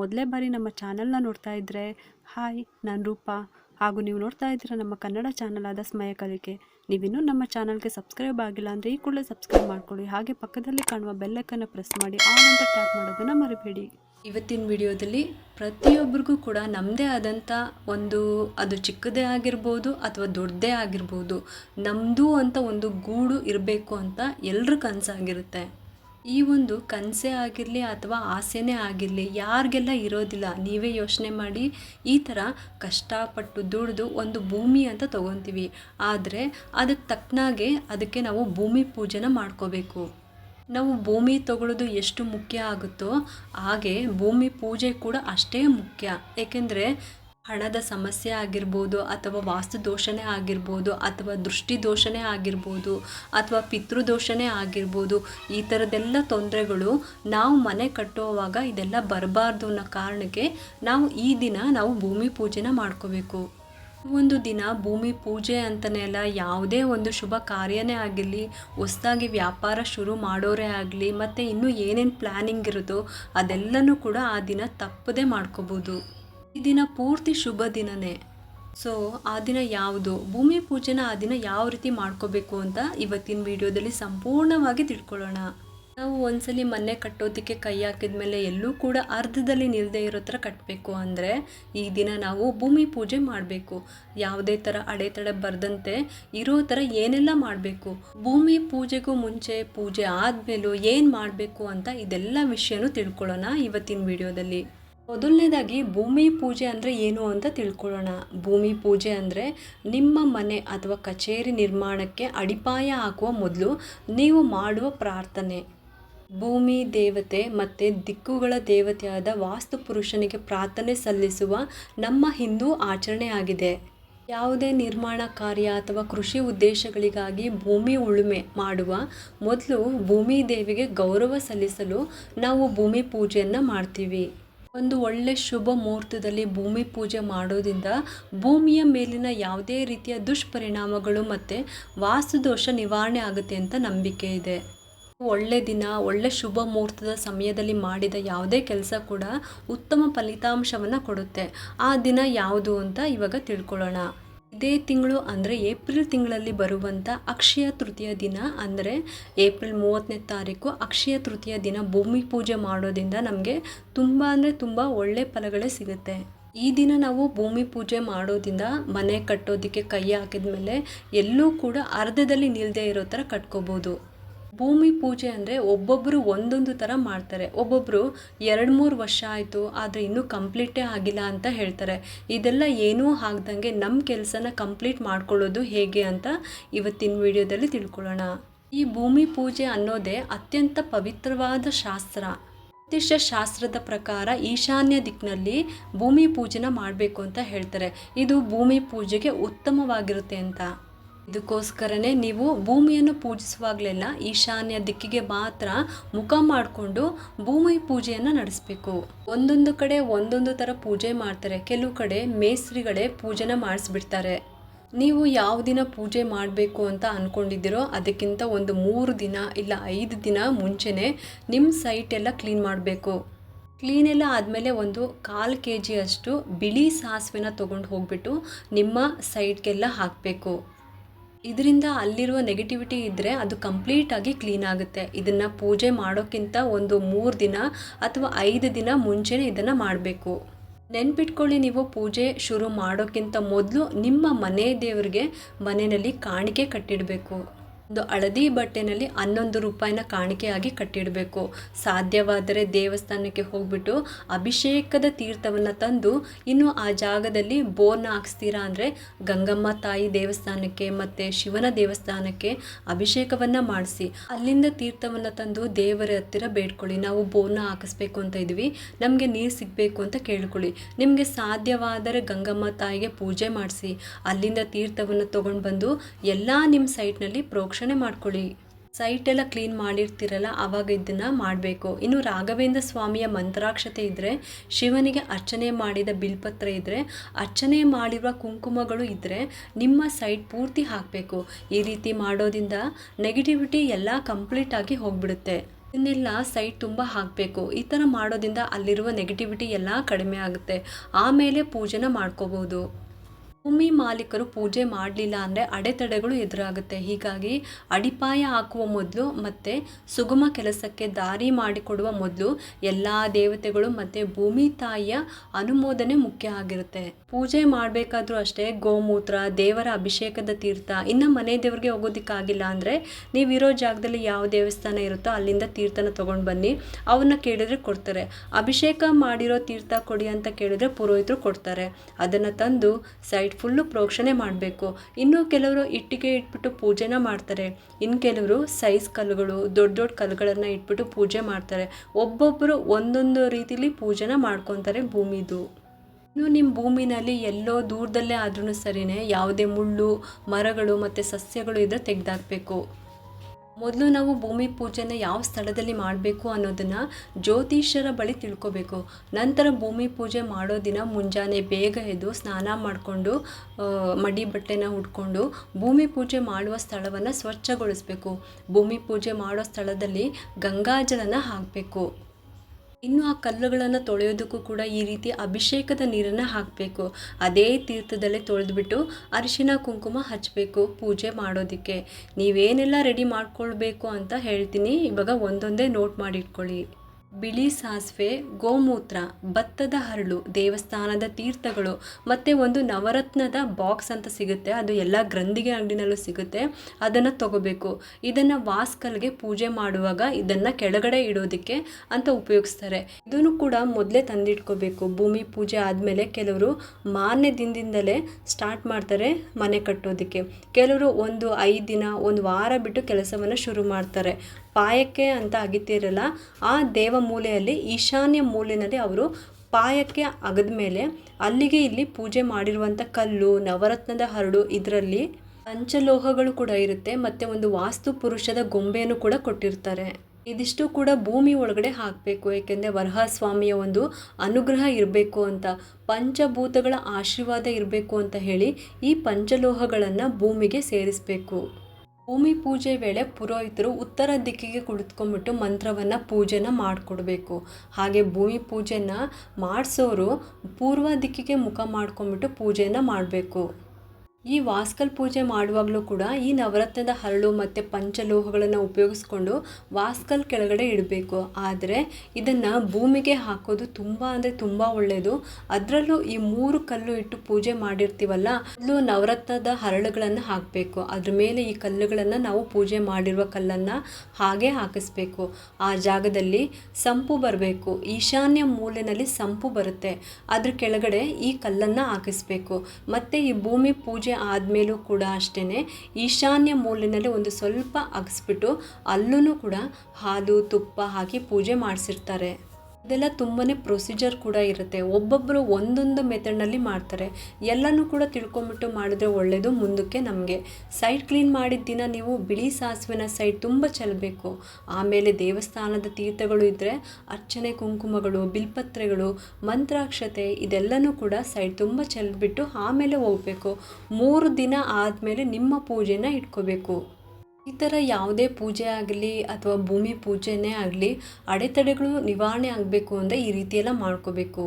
ಮೊದಲೇ ಬಾರಿ ನಮ್ಮ ಚಾನಲ್ನ ನೋಡ್ತಾ ಇದ್ದರೆ ಹಾಯ್, ನಾನು ರೂಪಾ. ಹಾಗೂ ನೀವು ನೋಡ್ತಾ ಇದ್ದೀರ ನಮ್ಮ ಕನ್ನಡ ಚಾನಲ್ ಆದ ಸ್ಮಯ ಕಲಿಕೆ. ನೀವಿನ್ನೂ ನಮ್ಮ ಚಾನಲ್ಗೆ ಸಬ್ಸ್ಕ್ರೈಬ್ ಆಗಿಲ್ಲ ಅಂದರೆ ಈ ಕೂಡಲೇ ಸಬ್ಸ್ಕ್ರೈಬ್ ಮಾಡ್ಕೊಳ್ಳಿ. ಹಾಗೆ ಪಕ್ಕದಲ್ಲಿ ಕಾಣುವ ಬೆಲ್ಲಕ್ಕನ್ನು ಪ್ರೆಸ್ ಮಾಡಿ ಆನ್ ಅಂತ ಟ್ಯಾಪ್ ಮಾಡೋದನ್ನು ಮರಿಬೇಡಿ. ಇವತ್ತಿನ ವಿಡಿಯೋದಲ್ಲಿ ಪ್ರತಿಯೊಬ್ಬರಿಗೂ ಕೂಡ ನಮ್ಮದೇ ಆದಂಥ ಒಂದು, ಅದು ಚಿಕ್ಕದೇ ಆಗಿರ್ಬೋದು ಅಥವಾ ದೊಡ್ಡದೇ ಆಗಿರ್ಬೋದು ನಮ್ಮದು ಅಂತ ಒಂದು ಗೂಡು ಇರಬೇಕು ಅಂತ ಎಲ್ಲರೂ ಕನಸಾಗಿರುತ್ತೆ. ಈ ಒಂದು ಕನಸೇ ಆಗಿರಲಿ ಅಥವಾ ಆಸೆನೇ ಆಗಿರಲಿ, ಯಾರಿಗೆಲ್ಲ ಇರೋದಿಲ್ಲ, ನೀವೇ ಯೋಚನೆ ಮಾಡಿ ಈ ಥರ ಕಷ್ಟಪಟ್ಟು ದುಡಿದು ಒಂದು ಭೂಮಿ ಅಂತ ತೊಗೊತೀವಿ. ಆದರೆ ಅದಕ್ಕೆ ತಕ್ಕನಾಗೆ ಅದಕ್ಕೆ ನಾವು ಭೂಮಿ ಪೂಜೆನ ಮಾಡ್ಕೋಬೇಕು. ನಾವು ಭೂಮಿ ತಗೊಳ್ಳೋದು ಎಷ್ಟು ಮುಖ್ಯ ಆಗುತ್ತೋ ಹಾಗೆ ಭೂಮಿ ಪೂಜೆ ಕೂಡ ಅಷ್ಟೇ ಮುಖ್ಯ. ಏಕೆಂದರೆ ಹಣದ ಸಮಸ್ಯೆ ಆಗಿರ್ಬೋದು ಅಥವಾ ವಾಸ್ತು ದೋಷನೇ ಆಗಿರ್ಬೋದು ಅಥವಾ ದೃಷ್ಟಿ ದೋಷನೇ ಆಗಿರ್ಬೋದು ಅಥವಾ ಪಿತೃದೋಷನೇ ಆಗಿರ್ಬೋದು, ಈ ಥರದ್ದೆಲ್ಲ ತೊಂದರೆಗಳು ನಾವು ಮನೆ ಕಟ್ಟುವಾಗ ಇದೆಲ್ಲ ಬರಬಾರ್ದು ಅನ್ನೋ ಕಾರಣಕ್ಕೆ ನಾವು ಈ ದಿನ ನಾವು ಭೂಮಿ ಪೂಜೆನ ಮಾಡ್ಕೋಬೇಕು. ಒಂದು ದಿನ ಭೂಮಿ ಪೂಜೆ ಅಂತಲೇ ಅಲ್ಲ, ಯಾವುದೇ ಒಂದು ಶುಭ ಕಾರ್ಯನೇ ಆಗಿರಲಿ, ಹೊಸದಾಗಿ ವ್ಯಾಪಾರ ಶುರು ಮಾಡೋರೇ ಆಗಲಿ, ಮತ್ತು ಇನ್ನೂ ಏನೇನು ಪ್ಲ್ಯಾನಿಂಗ್ ಇರುತ್ತೋ ಅದೆಲ್ಲನೂ ಕೂಡ ಆ ದಿನ ತಪ್ಪದೇ ಮಾಡ್ಕೋಬೋದು. ಈ ದಿನ ಪೂರ್ತಿ ಶುಭ ದಿನನೇ. ಸೊ ಆ ದಿನ ಯಾವುದು? ಭೂಮಿ ಪೂಜೆನ ಆ ದಿನ ಯಾವ ರೀತಿ ಮಾಡ್ಕೋಬೇಕು ಅಂತ ಇವತ್ತಿನ ವಿಡಿಯೋದಲ್ಲಿ ಸಂಪೂರ್ಣವಾಗಿ ತಿಳ್ಕೊಳ್ಳೋಣ. ನಾವು ಒಂದ್ಸಲಿ ಮನೆ ಕಟ್ಟೋದಕ್ಕೆ ಕೈ ಹಾಕಿದ ಮೇಲೆ ಎಲ್ಲೂ ಕೂಡ ಅರ್ಧದಲ್ಲಿ ನಿಲ್ಲದೆ ಇರೋ ಥರ ಕಟ್ಟಬೇಕು ಅಂದರೆ ಈ ದಿನ ನಾವು ಭೂಮಿ ಪೂಜೆ ಮಾಡಬೇಕು. ಯಾವುದೇ ಥರ ಅಡೆತಡೆ ಬರದಂತೆ ಇರೋ ಥರ ಏನೆಲ್ಲ ಮಾಡಬೇಕು? ಭೂಮಿ ಪೂಜೆಗೂ ಮುಂಚೆ ಪೂಜೆ ಆದಮೇಲೂ ಏನು ಮಾಡಬೇಕು ಅಂತ ಇದೆಲ್ಲ ವಿಷಯನೂ ತಿಳ್ಕೊಳ್ಳೋಣ ಇವತ್ತಿನ ವಿಡಿಯೋದಲ್ಲಿ. ಮೊದಲನೇದಾಗಿ ಭೂಮಿ ಪೂಜೆ ಅಂದರೆ ಏನು ಅಂತ ತಿಳ್ಕೊಳ್ಳೋಣ. ಭೂಮಿ ಪೂಜೆ ಅಂದರೆ ನಿಮ್ಮ ಮನೆ ಅಥವಾ ಕಚೇರಿ ನಿರ್ಮಾಣಕ್ಕೆ ಅಡಿಪಾಯ ಹಾಕುವ ಮೊದಲು ನೀವು ಮಾಡುವ ಪ್ರಾರ್ಥನೆ. ಭೂಮಿ ದೇವತೆ ಮತ್ತು ದಿಕ್ಕುಗಳ ದೇವತೆಯಾದ ವಾಸ್ತು ಪುರುಷನಿಗೆ ಪ್ರಾರ್ಥನೆ ಸಲ್ಲಿಸುವ ನಮ್ಮ ಹಿಂದೂ ಆಚರಣೆಯಾಗಿದೆ ಯಾವುದೇ ನಿರ್ಮಾಣ ಕಾರ್ಯ ಅಥವಾ ಕೃಷಿ ಉದ್ದೇಶಗಳಿಗಾಗಿ ಭೂಮಿ ಉಳುಮೆ ಮಾಡುವ ಮೊದಲು ಭೂಮಿ ದೇವಿಗೆ ಗೌರವ ಸಲ್ಲಿಸಲು ನಾವು ಭೂಮಿ ಪೂಜೆಯನ್ನು ಮಾಡ್ತೀವಿ. ಒಂದು ಒಳ್ಳೆ ಶುಭ ಮುಹೂರ್ತದಲ್ಲಿ ಭೂಮಿ ಪೂಜೆ ಮಾಡೋದ್ರಿಂದ ಭೂಮಿಯ ಮೇಲಿನ ಯಾವುದೇ ರೀತಿಯ ದುಷ್ಪರಿಣಾಮಗಳು ಮತ್ತು ವಾಸ್ತುದೋಷ ನಿವಾರಣೆ ಆಗುತ್ತೆ ಅಂತ ನಂಬಿಕೆ ಇದೆ. ಒಳ್ಳೆ ದಿನ, ಒಳ್ಳೆ ಶುಭ ಮುಹೂರ್ತದ ಸಮಯದಲ್ಲಿ ಮಾಡಿದ ಯಾವುದೇ ಕೆಲಸ ಕೂಡ ಉತ್ತಮ ಫಲಿತಾಂಶವನ್ನು ಕೊಡುತ್ತೆ. ಆ ದಿನ ಯಾವುದು ಅಂತ ಇವಾಗ ತಿಳ್ಕೊಳ್ಳೋಣ. ಇದೇ ತಿಂಗಳು ಅಂದರೆ ಏಪ್ರಿಲ್ ತಿಂಗಳಲ್ಲಿ ಬರುವಂಥ ಅಕ್ಷಯ ತೃತೀಯ ದಿನ ಅಂದರೆ ಏಪ್ರಿಲ್ ಮೂವತ್ತನೇ ತಾರೀಕು ಅಕ್ಷಯ ತೃತೀಯ ದಿನ ಭೂಮಿ ಪೂಜೆ ಮಾಡೋದ್ರಿಂದ ನಮಗೆ ತುಂಬ ಅಂದರೆ ತುಂಬ ಒಳ್ಳೆ ಫಲಗಳೇ ಸಿಗುತ್ತೆ. ಈ ದಿನ ನಾವು ಭೂಮಿ ಪೂಜೆ ಮಾಡೋದ್ರಿಂದ ಮನೆ ಕಟ್ಟೋದಕ್ಕೆ ಕೈ ಹಾಕಿದ ಮೇಲೆ ಎಲ್ಲೂ ಕೂಡ ಅರ್ಧದಲ್ಲಿ ನಿಲ್ಲದೆ ಇರೋ ಥರ ಕಟ್ಕೋಬೋದು. ಭೂಮಿ ಪೂಜೆ ಅಂದರೆ ಒಬ್ಬೊಬ್ಬರು ಒಂದೊಂದು ಥರ ಮಾಡ್ತಾರೆ. ಒಬ್ಬೊಬ್ಬರು ಎರಡು ಮೂರು ವರ್ಷ ಆಯಿತು, ಆದರೆ ಇನ್ನೂ ಕಂಪ್ಲೀಟೇ ಆಗಿಲ್ಲ ಅಂತ ಹೇಳ್ತಾರೆ. ಇದೆಲ್ಲ ಏನೂ ಆಗ್ದಂಗೆ ನಮ್ಮ ಕೆಲಸನ ಕಂಪ್ಲೀಟ್ ಮಾಡ್ಕೊಳ್ಳೋದು ಹೇಗೆ ಅಂತ ಇವತ್ತಿನ ವಿಡಿಯೋದಲ್ಲಿ ತಿಳ್ಕೊಳ್ಳೋಣ. ಈ ಭೂಮಿ ಪೂಜೆ ಅನ್ನೋದೇ ಅತ್ಯಂತ ಪವಿತ್ರವಾದ ಶಾಸ್ತ್ರ. ಜ್ಯೋತಿಷ್ಯ ಶಾಸ್ತ್ರದ ಪ್ರಕಾರ ಈಶಾನ್ಯ ದಿಕ್ಕಿನಲ್ಲಿ ಭೂಮಿ ಪೂಜೆನ ಮಾಡಬೇಕು ಅಂತ ಹೇಳ್ತಾರೆ. ಇದು ಭೂಮಿ ಪೂಜೆಗೆ ಉತ್ತಮವಾಗಿರುತ್ತೆ ಅಂತ. ಇದಕ್ಕೋಸ್ಕರನೇ ನೀವು ಭೂಮಿಯನ್ನು ಪೂಜಿಸುವಾಗಲೆಲ್ಲ ಈಶಾನ್ಯ ದಿಕ್ಕಿಗೆ ಮಾತ್ರ ಮುಖ ಮಾಡಿಕೊಂಡು ಭೂಮಿ ಪೂಜೆಯನ್ನು ನಡೆಸಬೇಕು. ಒಂದೊಂದು ಕಡೆ ಒಂದೊಂದು ಥರ ಪೂಜೆ ಮಾಡ್ತಾರೆ. ಕೆಲವು ಕಡೆ ಮೇಸ್ತ್ರಿಗಳೇ ಪೂಜೆನ ಮಾಡಿಸ್ಬಿಡ್ತಾರೆ. ನೀವು ಯಾವ ದಿನ ಪೂಜೆ ಮಾಡಬೇಕು ಅಂತ ಅಂದ್ಕೊಂಡಿದ್ದೀರೋ ಅದಕ್ಕಿಂತ ಒಂದು ಮೂರು ದಿನ ಇಲ್ಲ ಐದು ದಿನ ಮುಂಚೆನೇ ನಿಮ್ಮ ಸೈಟ್ ಎಲ್ಲ ಕ್ಲೀನ್ ಮಾಡಬೇಕು. ಕ್ಲೀನೆಲ್ಲ ಆದಮೇಲೆ ಒಂದು ಕಾಲು ಕೆ ಜಿಯಷ್ಟು ಬಿಳಿ ಸಾಸಿವೆನ ತೊಗೊಂಡು ಹೋಗ್ಬಿಟ್ಟು ನಿಮ್ಮ ಸೈಟ್ಗೆಲ್ಲ ಹಾಕಬೇಕು. ಇದರಿಂದ ಅಲ್ಲಿರುವ ನೆಗೆಟಿವಿಟಿ ಇದ್ದರೆ ಅದು ಕಂಪ್ಲೀಟಾಗಿ ಕ್ಲೀನ್ ಆಗುತ್ತೆ. ಇದನ್ನು ಪೂಜೆ ಮಾಡೋಕ್ಕಿಂತ ಒಂದು ಮೂರು ದಿನ ಅಥವಾ ಐದು ದಿನ ಮುಂಚೆನೇ ಇದನ್ನು ಮಾಡಬೇಕು. ನೆನ್ಪಿಟ್ಕೊಳ್ಳಿ ನೀವು ಪೂಜೆ ಶುರು ಮಾಡೋಕ್ಕಿಂತ ಮೊದಲು ನಿಮ್ಮ ಮನೆ ದೇವರಿಗೆ ಮನೆಯಲ್ಲಿ ಕಾಣಿಕೆ ಕಟ್ಟಿಡಬೇಕು. ಒಂದು ಹಳದಿ ಬಟ್ಟೆನಲ್ಲಿ ಹನ್ನೊಂದು ರೂಪಾಯಿನ ಕಾಣಿಕೆಯಾಗಿ ಕಟ್ಟಿಡಬೇಕು. ಸಾಧ್ಯವಾದರೆ ದೇವಸ್ಥಾನಕ್ಕೆ ಹೋಗ್ಬಿಟ್ಟು ಅಭಿಷೇಕದ ತೀರ್ಥವನ್ನು ತಂದು ಇನ್ನು ಆ ಜಾಗದಲ್ಲಿ ಬೋರ್ನ ಹಾಕ್ಸ್ತೀರಾ ಅಂದರೆ ಗಂಗಮ್ಮ ತಾಯಿ ದೇವಸ್ಥಾನಕ್ಕೆ ಮತ್ತು ಶಿವನ ದೇವಸ್ಥಾನಕ್ಕೆ ಅಭಿಷೇಕವನ್ನು ಮಾಡಿಸಿ. ಅಲ್ಲಿಂದ ತೀರ್ಥವನ್ನು ತಂದು ದೇವರ ಹತ್ತಿರ ಬೇಡ್ಕೊಳ್ಳಿ. ನಾವು ಬೋರ್ನ ಹಾಕಿಸ್ಬೇಕು ಅಂತ ಇದ್ವಿ. ನಮಗೆ ನೀರು ಸಿಗಬೇಕು ಅಂತ ಕೇಳ್ಕೊಳ್ಳಿ. ನಿಮಗೆ ಸಾಧ್ಯವಾದರೆ ಗಂಗಮ್ಮ ತಾಯಿಗೆ ಪೂಜೆ ಮಾಡಿಸಿ. ಅಲ್ಲಿಂದ ತೀರ್ಥವನ್ನು ತೊಗೊಂಡು ಬಂದು ಎಲ್ಲ ನಿಮ್ಮ ಸೈಟ್ನಲ್ಲಿ ಪ್ರೋಕ್ಷಣೆ ಮಾಡ್ಕೊಳ್ಳಿ. ಸೈಟ್ ಎಲ್ಲ ಕ್ಲೀನ್ ಮಾಡಿರ್ತೀರಲ್ಲ ಆವಾಗ ಇದನ್ನು ಮಾಡಬೇಕು. ಇನ್ನು ರಾಘವೇಂದ್ರ ಸ್ವಾಮಿಯ ಮಂತ್ರಾಕ್ಷತೆ ಇದ್ದರೆ ಶಿವನಿಗೆ ಅರ್ಚನೆ ಮಾಡಿದ ಬಿಲ್ಪತ್ರ ಇದ್ದರೆ ಅರ್ಚನೆ ಮಾಡಿರುವ ಕುಂಕುಮಗಳು ಇದ್ದರೆ ನಿಮ್ಮ ಸೈಟ್ ಪೂರ್ತಿ ಹಾಕಬೇಕು. ಈ ರೀತಿ ಮಾಡೋದ್ರಿಂದ ನೆಗೆಟಿವಿಟಿ ಎಲ್ಲ ಕಂಪ್ಲೀಟಾಗಿ ಹೋಗ್ಬಿಡುತ್ತೆ. ಇದನ್ನೆಲ್ಲ ಸೈಟ್ ತುಂಬ ಹಾಕಬೇಕು. ಈ ಥರ ಮಾಡೋದ್ರಿಂದ ಅಲ್ಲಿರುವ ನೆಗೆಟಿವಿಟಿ ಎಲ್ಲ ಕಡಿಮೆ ಆಗುತ್ತೆ. ಆಮೇಲೆ ಪೂಜೆನ ಮಾಡ್ಕೋಬೋದು. ಭೂಮಿ ಮಾಲೀಕರು ಪೂಜೆ ಮಾಡಲಿಲ್ಲ ಅಂದರೆ ಅಡೆತಡೆಗಳು ಎದುರಾಗುತ್ತೆ. ಹೀಗಾಗಿ ಅಡಿಪಾಯ ಹಾಕುವ ಮೊದಲು ಮತ್ತು ಸುಗಮ ಕೆಲಸಕ್ಕೆ ದಾರಿ ಮಾಡಿಕೊಡುವ ಮೊದಲು ಎಲ್ಲ ದೇವತೆಗಳು ಮತ್ತು ಭೂಮಿ ತಾಯಿಯ ಅನುಮೋದನೆ ಮುಖ್ಯ ಆಗಿರುತ್ತೆ. ಪೂಜೆ ಮಾಡಬೇಕಾದ್ರೂ ಅಷ್ಟೇ ಗೋಮೂತ್ರ, ದೇವರ ಅಭಿಷೇಕದ ತೀರ್ಥ, ಇನ್ನು ಮನೆ ದೇವರಿಗೆ ಹೋಗೋದಕ್ಕಾಗಿಲ್ಲ ಅಂದರೆ ನೀವಿರೋ ಜಾಗದಲ್ಲಿ ಯಾವ ದೇವಸ್ಥಾನ ಇರುತ್ತೋ ಅಲ್ಲಿಂದ ತೀರ್ಥನ ತೊಗೊಂಡು ಬನ್ನಿ, ಅವನ್ನ ಕೇಳಿದ್ರೆ ಕೊಡ್ತಾರೆ. ಅಭಿಷೇಕ ಮಾಡಿರೋ ತೀರ್ಥ ಕೊಡಿ ಅಂತ ಕೇಳಿದ್ರೆ ಪುರೋಹಿತರು ಕೊಡ್ತಾರೆ. ಅದನ್ನು ತಂದು ಸೈಡ್ ಫುಲ್ಲು ಪ್ರೋಕ್ಷಣೆ ಮಾಡಬೇಕು ಇನ್ನು ಕೆಲವರು ಇಟ್ಟಿಗೆ ಇಟ್ಬಿಟ್ಟು ಪೂಜೆನ ಮಾಡ್ತಾರೆ ಇನ್ನು ಕೆಲವರು ಸೈಜ್ ಕಲ್ಲುಗಳು ದೊಡ್ಡ ದೊಡ್ಡ ಕಲ್ಲುಗಳನ್ನು ಇಟ್ಬಿಟ್ಟು ಪೂಜೆ ಮಾಡ್ತಾರೆ ಒಬ್ಬೊಬ್ಬರು ಒಂದೊಂದು ರೀತಿಲಿ ಪೂಜೆನ ಮಾಡ್ಕೊತಾರೆ ಭೂಮಿದು ಇನ್ನು ನಿಮ್ಮ ಭೂಮಿನಲ್ಲಿ ಎಲ್ಲೋ ದೂರದಲ್ಲೇ ಆದ್ರೂ ಸರಿನೇ ಯಾವುದೇ ಮುಳ್ಳು ಮರಗಳು ಮತ್ತು ಸಸ್ಯಗಳು ಇದ್ದರೆ ತೆಗೆದಾಕಬೇಕು ಮೊದಲು ನಾವು ಭೂಮಿ ಪೂಜೆನ ಯಾವ ಸ್ಥಳದಲ್ಲಿ ಮಾಡಬೇಕು ಅನ್ನೋದನ್ನು ಜ್ಯೋತಿಷ್ಯರ ಬಳಿ ತಿಳ್ಕೊಬೇಕು. ನಂತರ ಭೂಮಿ ಪೂಜೆ ಮಾಡೋ ದಿನ ಮುಂಜಾನೆ ಬೇಗ ಎದ್ದು ಸ್ನಾನ ಮಾಡಿಕೊಂಡು ಮಡಿ ಬಟ್ಟೆನ ಉಟ್ಕೊಂಡು ಭೂಮಿ ಪೂಜೆ ಮಾಡುವ ಸ್ಥಳವನ್ನು ಸ್ವಚ್ಛಗೊಳಿಸಬೇಕು. ಭೂಮಿ ಪೂಜೆ ಮಾಡೋ ಸ್ಥಳದಲ್ಲಿ ಗಂಗಾಜಲನ ಹಾಕಬೇಕು. ಇನ್ನು ಆ ಕಲ್ಲುಗಳನ್ನು ತೊಳೆಯೋದಕ್ಕೂ ಕೂಡ ಈ ರೀತಿ ಅಭಿಷೇಕದ ನೀರನ್ನು ಹಾಕಬೇಕು. ಅದೇ ತೀರ್ಥದಲ್ಲೇ ತೊಳೆದ್ಬಿಟ್ಟು ಅರಿಶಿನ, ಕುಂಕುಮ ಹಚ್ಚಬೇಕು ಪೂಜೆ ಮಾಡೋದಕ್ಕೆ. ನೀವೇನೆಲ್ಲ ರೆಡಿ ಮಾಡ್ಕೊಳ್ಬೇಕು ಅಂತ ಹೇಳ್ತೀನಿ. ಇವಾಗ ಒಂದೊಂದೇ ನೋಟ್ ಮಾಡಿಟ್ಕೊಳ್ಳಿ ಬಿಳಿ ಸಾಸಿವೆ, ಗೋಮೂತ್ರ, ಭತ್ತದ ಹರಳು, ದೇವಸ್ಥಾನದ ತೀರ್ಥಗಳು ಮತ್ತು ಒಂದು ನವರತ್ನದ ಬಾಕ್ಸ್ ಅಂತ ಸಿಗುತ್ತೆ. ಅದು ಎಲ್ಲ ಗ್ರಂಥಿಗೆ ಅಂಗಡಿನಲ್ಲೂ ಸಿಗುತ್ತೆ. ಅದನ್ನು ತಗೋಬೇಕು. ಇದನ್ನು ವಾಸ್ಕಲ್ಗೆ ಪೂಜೆ ಮಾಡುವಾಗ ಇದನ್ನು ಕೆಳಗಡೆ ಇಡೋದಕ್ಕೆ ಅಂತ ಉಪಯೋಗಿಸ್ತಾರೆ. ಇದನ್ನು ಕೂಡ ಮೊದಲೇ ತಂದಿಟ್ಕೋಬೇಕು. ಭೂಮಿ ಪೂಜೆ ಆದಮೇಲೆ ಕೆಲವರು ಮಾರನೇ ದಿನದಿಂದಲೇ ಸ್ಟಾರ್ಟ್ ಮಾಡ್ತಾರೆ ಮನೆ ಕಟ್ಟೋದಕ್ಕೆ. ಕೆಲವರು ಒಂದು ಐದು ದಿನ, ಒಂದು ವಾರ ಬಿಟ್ಟು ಕೆಲಸವನ್ನು ಶುರು ಮಾಡ್ತಾರೆ. ಪಾಯಕ್ಕೆ ಅಂತ ಅಗಿತಿರಲ್ಲ ಆ ದೇವ ಮೂಲೆಯಲ್ಲಿ ಈಶಾನ್ಯ ಮೂಲೆಯಲ್ಲಿ ಅವರು ಪಾಯಕ್ಕೆ ಅಗದ ಮೇಲೆ ಅಲ್ಲಿಗೆ ಇಲ್ಲಿ ಪೂಜೆ ಮಾಡಿರುವಂಥ ಕಲ್ಲು, ನವರತ್ನದ ಹರಡು ಇದರಲ್ಲಿ ಪಂಚಲೋಹಗಳು ಕೂಡ ಇರುತ್ತೆ ಮತ್ತು ಒಂದು ವಾಸ್ತು ಪುರುಷದ ಗೊಂಬೆಯನ್ನು ಕೂಡ ಕೊಟ್ಟಿರ್ತಾರೆ. ಇದಿಷ್ಟು ಕೂಡ ಭೂಮಿ ಒಳಗಡೆ ಹಾಕಬೇಕು, ಏಕೆಂದರೆ ವರಹಸ್ವಾಮಿಯ ಒಂದು ಅನುಗ್ರಹ ಇರಬೇಕು ಅಂತ, ಪಂಚಭೂತಗಳ ಆಶೀರ್ವಾದ ಇರಬೇಕು ಅಂತ ಹೇಳಿ ಈ ಪಂಚಲೋಹಗಳನ್ನು ಭೂಮಿಗೆ ಸೇರಿಸಬೇಕು. ಭೂಮಿ ಪೂಜೆ ವೇಳೆ ಪುರೋಹಿತರು ಉತ್ತರ ದಿಕ್ಕಿಗೆ ಕುಳಿತುಕೊಂಡ್ಬಿಟ್ಟು ಮಂತ್ರವನ್ನು ಪೂಜೆನ ಮಾಡಿಕೊಡ್ಬೇಕು. ಹಾಗೆ ಭೂಮಿ ಪೂಜೆನ ಮಾಡಿಸೋರು ಪೂರ್ವ ದಿಕ್ಕಿಗೆ ಮುಖ ಮಾಡ್ಕೊಂಬಿಟ್ಟು ಪೂಜೆನ ಮಾಡಬೇಕು. ಈ ವಾಸ್ಕಲ್ ಪೂಜೆ ಮಾಡುವಾಗಲೂ ಕೂಡ ಈ ನವರತ್ನದ ಹರಳು ಮತ್ತು ಪಂಚಲೋಹಗಳನ್ನು ಉಪಯೋಗಿಸ್ಕೊಂಡು ವಾಸ್ಕಲ್ ಕೆಳಗಡೆ ಇಡಬೇಕು. ಆದರೆ ಇದನ್ನು ಭೂಮಿಗೆ ಹಾಕೋದು ತುಂಬ ಅಂದರೆ ತುಂಬ ಒಳ್ಳೆಯದು ಅದರಲ್ಲೂ ಈ ಮೂರು ಕಲ್ಲು ಇಟ್ಟು ಪೂಜೆ ಮಾಡಿರ್ತೀವಲ್ಲ, ಅಲ್ಲೂ ನವರತ್ನದ ಹರಳುಗಳನ್ನು ಹಾಕಬೇಕು. ಅದ್ರ ಮೇಲೆ ಈ ಕಲ್ಲುಗಳನ್ನು ನಾವು ಪೂಜೆ ಮಾಡಿರುವ ಕಲ್ಲನ್ನು ಹಾಗೆ ಹಾಕಿಸ್ಬೇಕು. ಆ ಜಾಗದಲ್ಲಿ ಸಂಪು ಬರಬೇಕು. ಈಶಾನ್ಯ ಮೂಲೆಯಲ್ಲಿ ಸಂಪು ಬರುತ್ತೆ. ಅದ್ರ ಕೆಳಗಡೆ ಈ ಕಲ್ಲನ್ನು ಹಾಕಿಸ್ಬೇಕು. ಮತ್ತು ಈ ಭೂಮಿ ಪೂಜೆ ಆದಮೇಲೂ ಕೂಡ ಅಷ್ಟೇ ಈಶಾನ್ಯ ಮೂಲೆಯಲ್ಲಿ ಒಂದು ಸ್ವಲ್ಪ ಅಗಸ್ಬಿಟ್ಟು ಅಲ್ಲೂ ಕೂಡ ಹಾಲು ತುಪ್ಪ ಹಾಕಿ ಪೂಜೆ ಮಾಡಿಸಿರ್ತಾರೆ. ಇದೆಲ್ಲ ತುಂಬಾ ಪ್ರೊಸೀಜರ್ ಕೂಡ ಇರುತ್ತೆ. ಒಬ್ಬೊಬ್ಬರು ಒಂದೊಂದು ಮೆಥಡ್ನಲ್ಲಿ ಮಾಡ್ತಾರೆ. ಎಲ್ಲನೂ ಕೂಡ ತಿಳ್ಕೊಂಬಿಟ್ಟು ಮಾಡಿದ್ರೆ ಒಳ್ಳೆಯದು ಮುಂದಕ್ಕೆ ನಮಗೆ. ಸೈಡ್ ಕ್ಲೀನ್ ಮಾಡಿದ ದಿನ ನೀವು ಬಿಳಿ ಸಾಸಿವೆನ ಸೈಡ್ ತುಂಬ ಚೆಲ್ಲಬೇಕು ಆಮೇಲೆ ದೇವಸ್ಥಾನದ ತೀರ್ಥಗಳು ಇದ್ದರೆ ಅರ್ಚನೆ ಕುಂಕುಮಗಳು, ಬಿಲ್ಪತ್ರೆಗಳು, ಮಂತ್ರಾಕ್ಷತೆ ಇದೆಲ್ಲನೂ ಕೂಡ ಸೈಡ್ ತುಂಬ ಚೆಲ್ಬಿಟ್ಟು ಆಮೇಲೆ ಹೋಗಬೇಕು. ಮೂರು ದಿನ ಆದಮೇಲೆ ನಿಮ್ಮ ಪೂಜೆನ ಇಟ್ಕೋಬೇಕು. ಈ ಥರ ಯಾವುದೇ ಪೂಜೆ ಆಗಲಿ ಅಥವಾ ಭೂಮಿ ಪೂಜೆನೇ ಆಗಲಿ ಅಡೆತಡೆಗಳು ನಿವಾರಣೆ ಆಗಬೇಕು ಅಂದರೆ ಈ ರೀತಿಯೆಲ್ಲ ಮಾಡ್ಕೋಬೇಕು.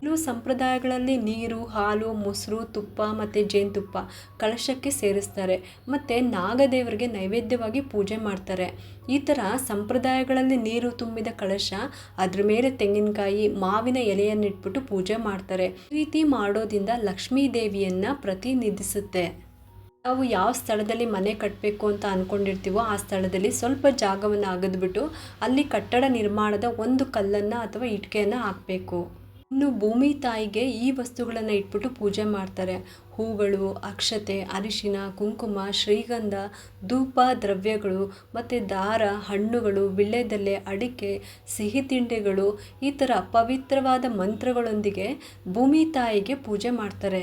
ಕೆಲವು ಸಂಪ್ರದಾಯಗಳಲ್ಲಿ ನೀರು, ಹಾಲು, ಮೊಸರು, ತುಪ್ಪ ಮತ್ತು ಜೇನುತುಪ್ಪ ಕಳಶಕ್ಕೆ ಸೇರಿಸ್ತಾರೆ. ಮತ್ತು ನಾಗದೇವರಿಗೆ ನೈವೇದ್ಯವಾಗಿ ಪೂಜೆ ಮಾಡ್ತಾರೆ. ಈ ಥರ ಸಂಪ್ರದಾಯಗಳಲ್ಲಿ ನೀರು ತುಂಬಿದ ಕಳಶ ಅದ್ರ ಮೇಲೆ ತೆಂಗಿನಕಾಯಿ, ಮಾವಿನ ಎಲೆಯನ್ನಿಟ್ಬಿಟ್ಟು ಪೂಜೆ ಮಾಡ್ತಾರೆ. ಈ ರೀತಿ ಮಾಡೋದಿಂದ ಲಕ್ಷ್ಮೀ ದೇವಿಯನ್ನು ಪ್ರತಿನಿಧಿಸುತ್ತೆ. ನಾವು ಯಾವ ಸ್ಥಳದಲ್ಲಿ ಮನೆ ಕಟ್ಟಬೇಕು ಅಂತ ಅಂದ್ಕೊಂಡಿರ್ತೀವೋ ಆ ಸ್ಥಳದಲ್ಲಿ ಸ್ವಲ್ಪ ಜಾಗವನ್ನು ಅಗದ್ಬಿಟ್ಟು ಅಲ್ಲಿ ಕಟ್ಟಡ ನಿರ್ಮಾಣದ ಒಂದು ಕಲ್ಲನ್ನು ಅಥವಾ ಇಟ್ಕೆಯನ್ನು ಹಾಕಬೇಕು. ಇನ್ನು ಭೂಮಿ ತಾಯಿಗೆ ಈ ವಸ್ತುಗಳನ್ನು ಇಟ್ಬಿಟ್ಟು ಪೂಜೆ ಮಾಡ್ತಾರೆ. ಹೂಗಳು, ಅಕ್ಷತೆ, ಅರಿಶಿನ, ಕುಂಕುಮ, ಶ್ರೀಗಂಧ, ಧೂಪ, ದ್ರವ್ಯಗಳು ಮತ್ತು ದಾರ, ಹಣ್ಣುಗಳು, ವಿಳ್ಳೆದೆಲೆ, ಅಡಿಕೆ, ಸಿಹಿ ತಿಂಡಿಗಳು ಈ ಥರ ಪವಿತ್ರವಾದ ಮಂತ್ರಗಳೊಂದಿಗೆ ಭೂಮಿ ತಾಯಿಗೆ ಪೂಜೆ ಮಾಡ್ತಾರೆ.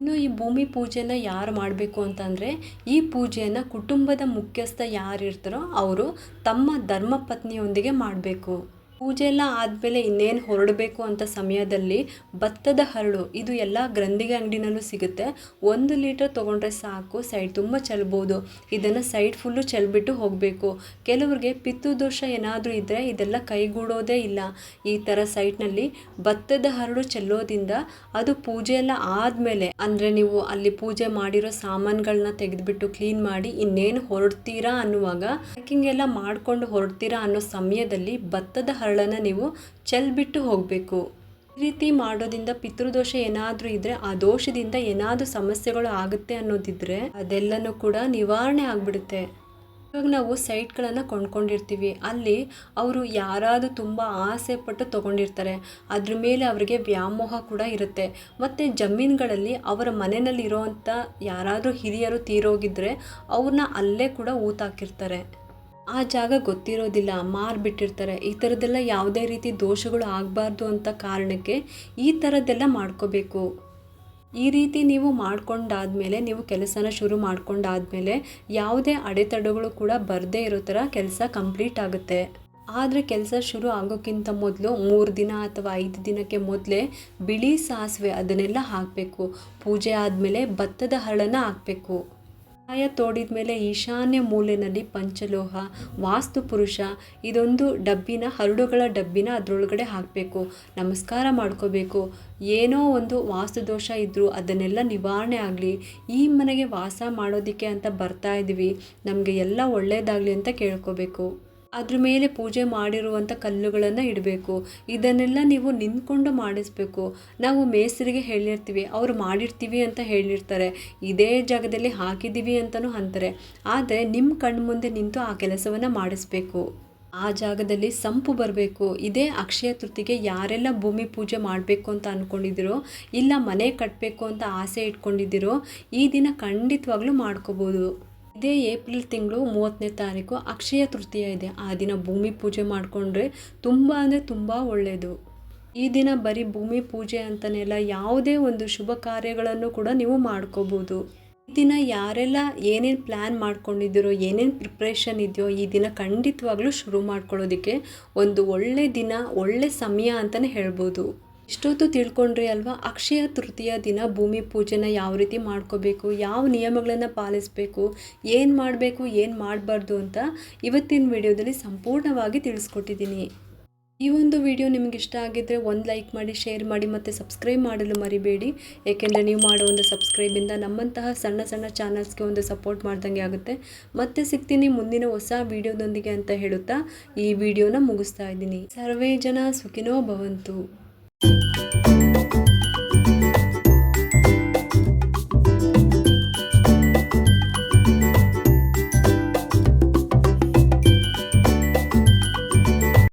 ಇನ್ನು ಈ ಭೂಮಿ ಪೂಜೆನ ಯಾರು ಮಾಡಬೇಕು ಅಂತಂದರೆ, ಈ ಪೂಜೆಯನ್ನು ಕುಟುಂಬದ ಮುಖ್ಯಸ್ಥ ಯಾರು ಇರ್ತಾರೋ ಅವರು ತಮ್ಮ ಧರ್ಮಪತ್ನಿಯೊಂದಿಗೆ ಮಾಡಬೇಕು. ಪೂಜೆ ಎಲ್ಲ ಆದಮೇಲೆ ಇನ್ನೇನು ಹೊರಡಬೇಕು ಅಂತ ಸಮಯದಲ್ಲಿ ಭತ್ತದ ಹರಳು, ಇದು ಎಲ್ಲ ಗ್ರಂಥಿಗೆ ಅಂಗಡಿನಲ್ಲೂ ಸಿಗುತ್ತೆ. ಒಂದು ಲೀಟರ್ ತೊಗೊಂಡ್ರೆ ಸಾಕು ಸೈಡ್ ತುಂಬ ಚೆಲ್ಬೋದು. ಇದನ್ನು ಸೈಡ್ ಫುಲ್ಲು ಚೆಲ್ಬಿಟ್ಟು ಹೋಗಬೇಕು. ಕೆಲವ್ರಿಗೆ ಪಿತ್ತು ದೋಷ ಏನಾದರೂ ಇದ್ದರೆ ಇದೆಲ್ಲ ಕೈಗೂಡೋದೇ ಇಲ್ಲ. ಈ ಥರ ಸೈಟ್ನಲ್ಲಿ ಭತ್ತದ ಹರಳು ಚೆಲ್ಲೋದ್ರಿಂದ ಅದು ಪೂಜೆ ಎಲ್ಲ ಆದಮೇಲೆ, ಅಂದರೆ ನೀವು ಅಲ್ಲಿ ಪೂಜೆ ಮಾಡಿರೋ ಸಾಮಾನುಗಳನ್ನ ತೆಗೆದುಬಿಟ್ಟು ಕ್ಲೀನ್ ಮಾಡಿ ಇನ್ನೇನು ಹೊರಡ್ತೀರಾ ಅನ್ನುವಾಗ ಪ್ಯಾಕಿಂಗ್ ಎಲ್ಲ ಮಾಡಿಕೊಂಡು ಹೊರಡ್ತೀರಾ ಅನ್ನೋ ಸಮಯದಲ್ಲಿ ಭತ್ತದ ಹರಳನ್ನು ನೀವು ಚೆಲ್ಬಿಟ್ಟು ಹೋಗಬೇಕು. ಈ ರೀತಿ ಮಾಡೋದಿಂದ ಪಿತೃದೋಷ ಏನಾದರೂ ಇದ್ದರೆ ಆ ದೋಷದಿಂದ ಏನಾದರೂ ಸಮಸ್ಯೆಗಳು ಆಗುತ್ತೆ ಅನ್ನೋದಿದ್ರೆ, ಅದೆಲ್ಲನೂ ಕೂಡ ನಿವಾರಣೆ ಆಗಿಬಿಡುತ್ತೆ. ಇವಾಗ ನಾವು ಸೈಟ್ಗಳನ್ನು ಕೊಂಡ್ಕೊಂಡಿರ್ತೀವಿ. ಅಲ್ಲಿ ಅವರು ಯಾರಾದರೂ ತುಂಬ ಆಸೆ ಪಟ್ಟು ತೊಗೊಂಡಿರ್ತಾರೆ. ಅದ್ರ ಮೇಲೆ ಅವರಿಗೆ ವ್ಯಾಮೋಹ ಕೂಡ ಇರುತ್ತೆ. ಮತ್ತು ಜಮೀನುಗಳಲ್ಲಿ ಅವರ ಮನೆಯಲ್ಲಿ ಇರೋವಂಥ ಯಾರಾದರೂ ಹಿರಿಯರು ತೀರೋಗಿದ್ದರೆ ಅವ್ರನ್ನ ಅಲ್ಲೇ ಕೂಡ ಊತಾಕಿರ್ತಾರೆ. ಆ ಜಾಗ ಗೊತ್ತಿರೋದಿಲ್ಲ, ಮಾರ್ಬಿಟ್ಟಿರ್ತಾರೆ. ಈ ಥರದ್ದೆಲ್ಲ ಯಾವುದೇ ರೀತಿ ದೋಷಗಳು ಆಗಬಾರ್ದು ಅಂತ ಕಾರಣಕ್ಕೆ ಈ ಥರದ್ದೆಲ್ಲ ಮಾಡ್ಕೋಬೇಕು. ಈ ರೀತಿ ನೀವು ಮಾಡ್ಕೊಂಡಾದ್ಮೇಲೆ, ನೀವು ಕೆಲಸನ ಶುರು ಮಾಡ್ಕೊಂಡಾದ್ಮೇಲೆ ಯಾವುದೇ ಅಡೆತಡೆಗಳು ಕೂಡ ಬರದೇ ಇರೋ ಥರ ಕೆಲಸ ಕಂಪ್ಲೀಟ್ ಆಗುತ್ತೆ. ಆದರೆ ಕೆಲಸ ಶುರು ಆಗೋಕ್ಕಿಂತ ಮೊದಲು ಮೂರು ದಿನ ಅಥವಾ ಐದು ದಿನಕ್ಕೆ ಮೊದಲೇ ಬಿಳಿ ಸಾಸಿವೆ ಅದನ್ನೆಲ್ಲ ಹಾಕಬೇಕು. ಪೂಜೆ ಆದಮೇಲೆ ಭತ್ತದ ಹರಳನ್ನು ಹಾಕಬೇಕು. ಕಾಯ ತೋಡಿದ ಮೇಲೆ ಈಶಾನ್ಯ ಮೂಲೆಯಲ್ಲಿ ಪಂಚಲೋಹ, ವಾಸ್ತು ಪುರುಷ, ಇದೊಂದು ಡಬ್ಬಿನ, ಹರಡುಗಳ ಡಬ್ಬಿನ ಅದರೊಳಗಡೆ ಹಾಕಬೇಕು. ನಮಸ್ಕಾರ ಮಾಡ್ಕೋಬೇಕು. ಏನೋ ಒಂದು ವಾಸ್ತು ದೋಷ ಇದ್ದರೂ ಅದನ್ನೆಲ್ಲ ನಿವಾರಣೆ ಆಗಲಿ. ಈ ಮನೆಗೆ ವಾಸ ಮಾಡೋದಕ್ಕೆ ಅಂತ ಬರ್ತಾ ಇದ್ದೀವಿ ನಮಗೆ ಎಲ್ಲ ಒಳ್ಳೆಯದಾಗಲಿ ಅಂತ ಕೇಳ್ಕೋಬೇಕು. ಅದ್ರ ಮೇಲೆ ಪೂಜೆ ಮಾಡಿರುವಂಥ ಕಲ್ಲುಗಳನ್ನು ಇಡಬೇಕು. ಇದನ್ನೆಲ್ಲ ನೀವು ನಿಂತ್ಕೊಂಡು ಮಾಡಿಸ್ಬೇಕು. ನಾವು ಮೇಸ್ತ್ರಿಗೆ ಹೇಳಿರ್ತೀವಿ, ಅವರು ಮಾಡಿರ್ತೀವಿ ಅಂತ ಹೇಳಿರ್ತಾರೆ. ಇದೇ ಜಾಗದಲ್ಲಿ ಹಾಕಿದ್ದೀವಿ ಅಂತಲೂ ಅಂತಾರೆ. ಆದರೆ ನಿಮ್ಮ ಕಣ್ಣು ಮುಂದೆ ನಿಂತು ಆ ಕೆಲಸವನ್ನು ಮಾಡಿಸ್ಬೇಕು. ಆ ಜಾಗದಲ್ಲಿ ಸಂಪು ಬರಬೇಕು. ಇದೇ ಅಕ್ಷಯ ತೃತಿಗೆ ಯಾರೆಲ್ಲ ಭೂಮಿ ಪೂಜೆ ಮಾಡಬೇಕು ಅಂತ ಅಂದ್ಕೊಂಡಿದ್ದೀರೋ ಇಲ್ಲ ಮನೆ ಕಟ್ಟಬೇಕು ಅಂತ ಆಸೆ ಇಟ್ಕೊಂಡಿದ್ದೀರೋ, ಈ ದಿನ ಖಂಡಿತವಾಗ್ಲೂ ಮಾಡ್ಕೋಬೋದು. ಇದೇ ಏಪ್ರಿಲ್ ತಿಂಗಳು ಮೂವತ್ತನೇ ತಾರೀಕು ಅಕ್ಷಯ ತೃತೀಯ ಇದೆ. ಆ ದಿನ ಭೂಮಿ ಪೂಜೆ ಮಾಡಿಕೊಂಡ್ರೆ ತುಂಬ ಅಂದರೆ ತುಂಬ ಒಳ್ಳೆಯದು ಈ ದಿನ ಬರೀ ಭೂಮಿ ಪೂಜೆ ಅಂತಲೇ ಅಲ್ಲ, ಯಾವುದೇ ಒಂದು ಶುಭ ಕಾರ್ಯಗಳನ್ನು ಕೂಡ ನೀವು ಮಾಡ್ಕೋಬೋದು. ಈ ದಿನ ಯಾರೆಲ್ಲ ಏನೇನು ಪ್ಲ್ಯಾನ್ ಮಾಡ್ಕೊಂಡಿದ್ದೀರೋ, ಏನೇನು ಪ್ರಿಪ್ರೇಷನ್ ಇದೆಯೋ, ಈ ದಿನ ಖಂಡಿತವಾಗ್ಲೂ ಶುರು ಮಾಡ್ಕೊಳ್ಳೋದಕ್ಕೆ ಒಂದು ಒಳ್ಳೆ ದಿನ, ಒಳ್ಳೆ ಸಮಯ ಅಂತಲೇ ಹೇಳ್ಬೋದು. ಇಷ್ಟೊತ್ತು ತಿಳ್ಕೊಂಡ್ರಿ ಅಲ್ವಾ? ಅಕ್ಷಯ ತೃತೀಯ ದಿನ ಭೂಮಿ ಪೂಜೆನ ಯಾವ ರೀತಿ ಮಾಡ್ಕೋಬೇಕು? ಯಾವ ನಿಯಮಗಳನ್ನು ಪಾಲಿಸಬೇಕು? ಏನು ಮಾಡಬೇಕು? ಏನು ಮಾಡಬಾರ್ದು ಅಂತ ಇವತ್ತಿನ ವಿಡಿಯೋದಲ್ಲಿ ಸಂಪೂರ್ಣವಾಗಿ ತಿಳಿಸ್ಕೊಟ್ಟಿದ್ದೀನಿ. ಈ ಒಂದು ವಿಡಿಯೋ ನಿಮಗೆ ಇಷ್ಟ ಆಗಿದ್ದರೆ ಒಂದು ಲೈಕ್ ಮಾಡಿ, ಶೇರ್ ಮಾಡಿ ಮತ್ತು ಸಬ್ಸ್ಕ್ರೈಬ್ ಮಾಡಲು ಮರಿಬೇಡಿ. ಏಕೆಂದರೆ ನೀವು ಮಾಡೋ ಒಂದು ಸಬ್ಸ್ಕ್ರೈಬಿಂದ ನಮ್ಮಂತಹ ಸಣ್ಣ ಸಣ್ಣ ಚಾನಲ್ಸ್ಗೆ ಒಂದು ಸಪೋರ್ಟ್ ಮಾಡ್ದಂಗೆ ಆಗುತ್ತೆ. ಮತ್ತೆ ಸಿಗ್ತೀನಿ ಮುಂದಿನ ಹೊಸ ವಿಡಿಯೋದೊಂದಿಗೆ ಅಂತ ಹೇಳುತ್ತಾ ಈ ವಿಡಿಯೋನ ಮುಗಿಸ್ತಾ ಇದ್ದೀನಿ. ಸರ್ವೇ ಜನ ಸುಖಿನೋ ಭವಂತು. えっ?